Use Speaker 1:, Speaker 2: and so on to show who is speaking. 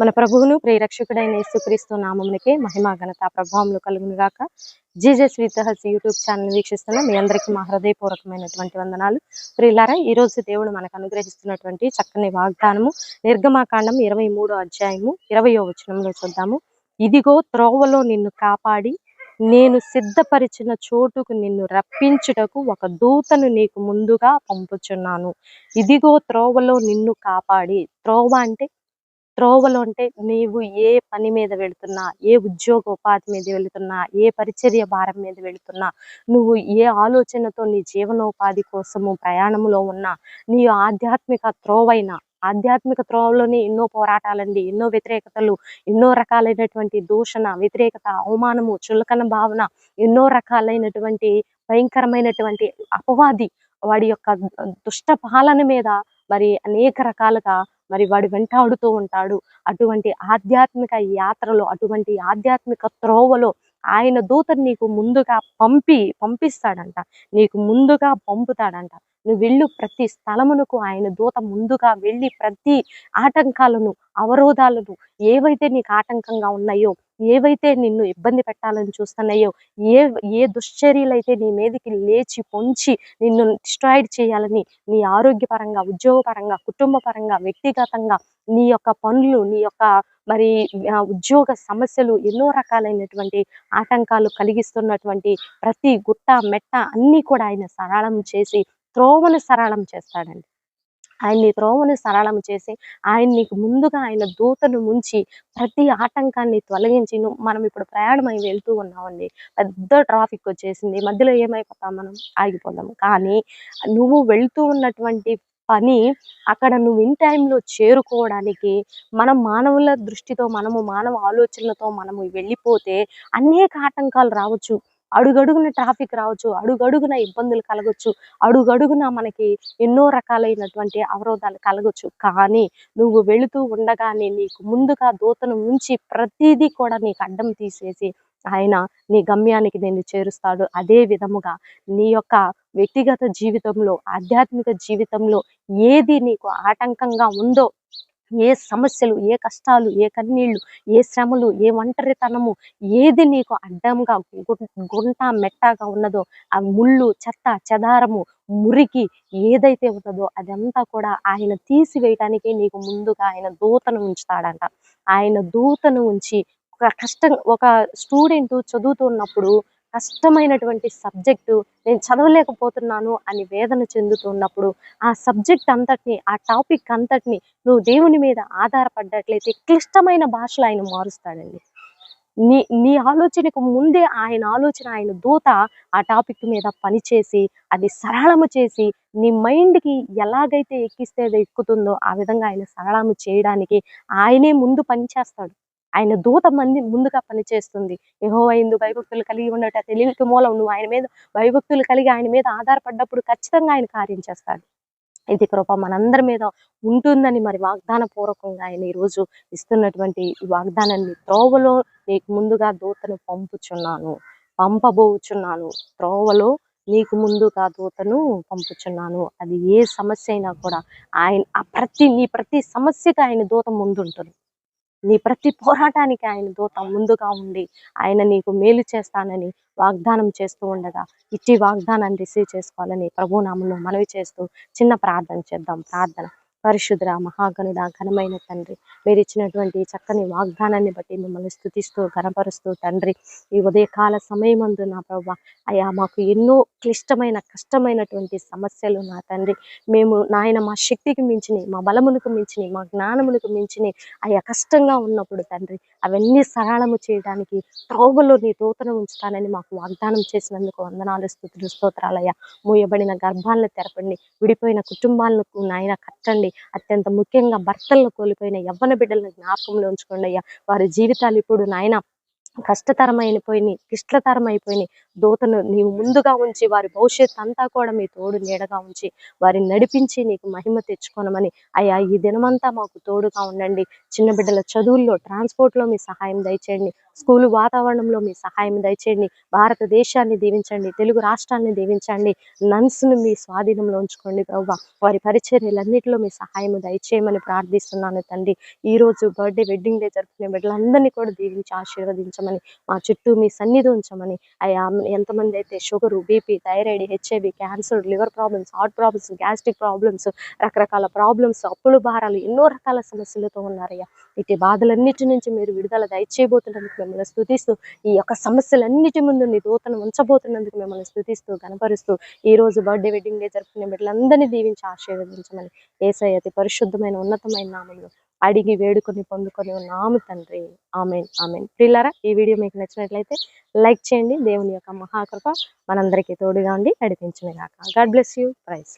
Speaker 1: మన ప్రభువును ప్రియరక్షకుడైన యేసుక్రీస్తు నామమునికే మహిమా ఘనత ప్రభావములు కలుగును గాక Jesus with us YouTube channel వీక్షిస్తున్న మీ అందరికీ మా హృదయపూర్వకమైనటువంటి వందనాలు. ప్రియులారా ఈ రోజు దేవుడు మనకు అనుగ్రహిస్తున్నటువంటి చక్కని వాగ్దానము నిర్గమాకాండం ఇరవై మూడో అధ్యాయము ఇరవయో వచనంలో చూద్దాము. ఇదిగో త్రోవలో నిన్ను కాపాడి నేను సిద్ధపరిచిన చోటుకు నిన్ను రప్పించుటకు ఒక దూతను నీకు ముందుగా పంపుచున్నాను. ఇదిగో త్రోవలో నిన్ను కాపాడి త్రోవ అంటే త్రోవలో అంటే నీవు ఏ పని మీద వెళుతున్నా ఏ ఉద్యోగ ఉపాధి మీద వెళుతున్నా ఏ పరిచర్య భారం మీద వెళుతున్నా నువ్వు ఏ ఆలోచనతో నీ జీవనోపాధి కోసము ప్రయాణంలో ఉన్నా నీ ఆధ్యాత్మిక త్రోవైన ఆధ్యాత్మిక త్రోవలోనే ఎన్నో పోరాటాలండి ఎన్నో వ్యతిరేకతలు ఎన్నో రకాలైనటువంటి దూషణ వ్యతిరేకత అవమానము చులకన భావన ఎన్నో రకాలైనటువంటి భయంకరమైనటువంటి అపవాది వాడి యొక్క దుష్ట పాలన మీద మరి అనేక రకాలుగా మరి వాడు వెంటాడుతూ ఉంటాడు. అటువంటి ఆధ్యాత్మిక యాత్రలో అటువంటి ఆధ్యాత్మిక త్రోవలో ఆయన దూతను నీకు ముందుగా పంపి పంపిస్తాడంట. నీకు ముందుగా పంపుతాడంట. నువ్వు వెళ్ళు ప్రతి స్థలమునకు ఆయన దూత ముందుగా వెళ్ళి ప్రతి ఆటంకాలను అవరోధాలను ఏవైతే నీకు ఆటంకంగా ఉన్నాయో ఏవైతే నిన్ను ఇబ్బంది పెట్టాలని చూస్తున్నాయో ఏ ఏ దుశ్చర్యలు అయితే నీ మీదకి లేచి పొంచి నిన్ను డిస్ట్రాయిడ్ చేయాలని నీ ఆరోగ్యపరంగా ఉద్యోగపరంగా కుటుంబపరంగా వ్యక్తిగతంగా నీ యొక్క పనులు నీ యొక్క మరి ఉద్యోగ సమస్యలు ఎన్నో రకాలైనటువంటి ఆటంకాలు కలిగిస్తున్నటువంటి ప్రతి గుట్ట మెట్ట అన్నీ కూడా ఆయన సరళం చేసి త్రోవను సరళం చేస్తాడండి. ఆయన నీ త్రోవను సరళం చేసి ఆయన నీకు ముందుగా ఆయన దూతను ముంచి ప్రతి ఆటంకాన్ని తొలగించి నువ్వు మనం ఇప్పుడు ప్రయాణం అయి వెళ్తూ ఉన్నామండి. పెద్ద ట్రాఫిక్ వచ్చేసింది. మధ్యలో ఏమైపోతాం మనం? ఆగిపోతాం కానీ నువ్వు వెళ్తూ ఉన్నటువంటి పని అక్కడ నువ్వు ఇన్ టైంలో చేరుకోవడానికి మనం మానవుల దృష్టితో మనము మానవ ఆలోచనలతో మనము వెళ్ళిపోతే అనేక ఆటంకాలు రావచ్చు. అడుగడుగున ట్రాఫిక్ రావచ్చు అడుగడుగున ఇబ్బందులు కలగొచ్చు అడుగడుగున మనకి ఎన్నో రకాలైనటువంటి అవరోధాలు కలగొచ్చు. కానీ నువ్వు వెళుతూ ఉండగానే నీకు ముందుగా దూతను ఉంచి ప్రతిదీ కూడా నీకు అడ్డం తీసేసి ఆయన నీ గమ్యానికి నేను చేరుస్తాడు. అదే విధముగా నీ యొక్క వ్యక్తిగత జీవితంలో ఆధ్యాత్మిక జీవితంలో ఏది నీకు ఆటంకంగా ఉందో ఏ సమస్యలు ఏ కష్టాలు ఏ కన్నీళ్ళు ఏ శ్రమలు ఏ ఒంటరితనము ఏది నీకు అడ్డంగా గుంట మెట్టగా ఉన్నదో ఆ ముళ్ళు చెత్త చెదారము మురికి ఏదైతే ఉన్నదో అదంతా కూడా ఆయన తీసివేయటానికి నీకు ముందుగా ఆయన దూతను ఉంచుతాడంట. ఆయన దూతను ఉంచి ఒక కష్టం ఒక స్టూడెంట్ చదువుతున్నప్పుడు కష్టమైనటువంటి సబ్జెక్టు నేను చదవలేకపోతున్నాను అని వేదన చెందుతున్నప్పుడు ఆ సబ్జెక్ట్ అంతటిని ఆ టాపిక్ అంతటిని నువ్వు దేవుని మీద ఆధారపడ్డట్లయితే క్లిష్టమైన భాషలు ఆయన మారుస్తాడండి. నీ నీ ఆలోచనకు ముందే ఆయన ఆలోచన ఆయన దూత ఆ టాపిక్ మీద పనిచేసి అది సరళము చేసి నీ మైండ్కి ఎలాగైతే ఎక్కిస్తే అది ఎక్కుతుందో ఆ విధంగా ఆయన సరళము చేయడానికి ఆయనే ముందు పనిచేస్తాడు. ఆయన దూత మంది ముందుగా పనిచేస్తుంది. ఏహో అయింది భయభక్తులు కలిగి ఉండట తెలివికి మూలం నువ్వు ఆయన మీద భయభక్తులు కలిగి ఆయన మీద ఆధారపడ్డప్పుడు ఖచ్చితంగా ఆయన కార్యం చేస్తాడు. ఇది కృప మనందరి మీద ఉంటుందని మరి వాగ్దాన పూర్వకంగా ఆయన ఈరోజు ఇస్తున్నటువంటి ఈ వాగ్దానాన్ని త్రోవలో నీకు ముందుగా దూతను పంపుచున్నాను పంపబోచున్నాను. త్రోవలో నీకు ముందుగా దూతను పంపుచున్నాను. అది ఏ సమస్య అయినా కూడా ఆయన ఆ ప్రతి నీ ప్రతి సమస్యకు ఆయన దూత ముందుంటుంది. నీ ప్రతి పోరాటానికి ఆయన దూత ముందుగా ఉండి ఆయన నీకు మేలు చేస్తానని వాగ్దానం చేస్తూ ఉండగా ఇట్టి వాగ్దానాన్ని రిసీవ్ చేసుకోవాలని ప్రభునామంలో మనవి చేస్తూ చిన్న ప్రార్థన చేద్దాం. ప్రార్థన. పరిశుద్ర మహాగణుడ ఘనమైన తండ్రి. మీరు ఇచ్చినటువంటి చక్కని వాగ్దానాన్ని బట్టి మిమ్మల్ని స్థుతిస్తూ ఘనపరుస్తూ తండ్రి ఈ ఉదయకాల సమయమందు నా ప్రభా అయ్యా మాకు ఎన్నో క్లిష్టమైన కష్టమైనటువంటి సమస్యలు నా తండ్రి. మేము నాయన మా శక్తికి మించిని మా బలమునకు మించిని మా జ్ఞానమునకు మించిని అయ్యా కష్టంగా ఉన్నప్పుడు తండ్రి అవన్నీ సరళము చేయడానికి త్రోవలో నీ దూతను ఉంచుతానని మాకు వాగ్దానం చేసినందుకు వందనాలు స్థుతులు స్తోత్రాలయ్యా. మూయబడిన గర్భాలను తెరపండి విడిపోయిన కుటుంబాలకు నాయన కట్టండి. అత్యంత ముఖ్యంగా భర్తలను కోల్పోయిన యవ్వన బిడ్డలను జ్ఞాపకంలో ఉంచుకోండి అయ్యా. వారి జీవితాలు ఇప్పుడు నాయన కష్టతరమైపోయినాయి క్లిష్టతరమైపోయినాయి. దూతను నీవు ముందుగా ఉంచి వారి భవిష్యత్ అంతా కూడా మీ తోడు నీడగా ఉంచి వారిని నడిపించి నీకు మహిమ తెచ్చుకోనమని. అయ్యా ఈ దినమంతా మాకు తోడుగా ఉండండి. చిన్న బిడ్డల చదువుల్లో ట్రాన్స్పోర్ట్లో మీ సహాయం దయచేయండి. స్కూల్ వాతావరణంలో మీ సహాయం దయచేయండి. భారతదేశాన్ని దీవించండి. తెలుగు రాష్ట్రాన్ని దీవించండి. నన్స్ను మీ స్వాధీనంలో ఉంచుకోండి ప్రభావ వారి పరిచర్యలన్నింటిలో మీ సహాయం దయచేయమని ప్రార్థిస్తున్నాను తండ్రి. ఈ రోజు బర్త్డే వెడ్డింగ్ డే జరుపుకునే బిడ్డలందరినీ కూడా దీవించి ఆశీర్వదించమని మా చుట్టూ మీ సన్నిధి ఉంచమని. అయ్యా ఎంతమంది అయితే sugar BP thyroid HIV cancer liver problems heart problems gastric problems రకరకాల ప్రాబ్లమ్స్ అప్పుల భారాలు ఎన్నో రకాల సమస్యలతో ఉన్నారయ్యా. ఇటు బాధలన్నిటి నుంచి మీరు విడుదల దయచేయబోతున్నందుకు మిమ్మల్ని స్థుతిస్తూ ఈ యొక్క సమస్యలన్నిటి ముందు నీ దూతను ఉంచబోతున్నందుకు మిమ్మల్ని స్థుతిస్తూ కనపరుస్తూ ఈ రోజు బర్త్డే వెడ్డింగ్ డే జరుపుకునే బిడ్డలందరినీ దీవించి ఆశీర్వదించమని ఏసై అతి పరిశుద్ధమైన ఉన్నతమైన నామంలో అడిగి వేడుకొని పొందుకొని ఉన్నాము తండ్రి. Amen amen. ప్రిల్లారా ఈ వీడియో మీకు నచ్చినట్లయితే లైక్ చేయండి దేవుని యొక్క మహాకృప మనందరికీ తోడుగా ఉండి నడిపించిన గాక గాడ్ బ్లెస్ యూ. ప్రైస్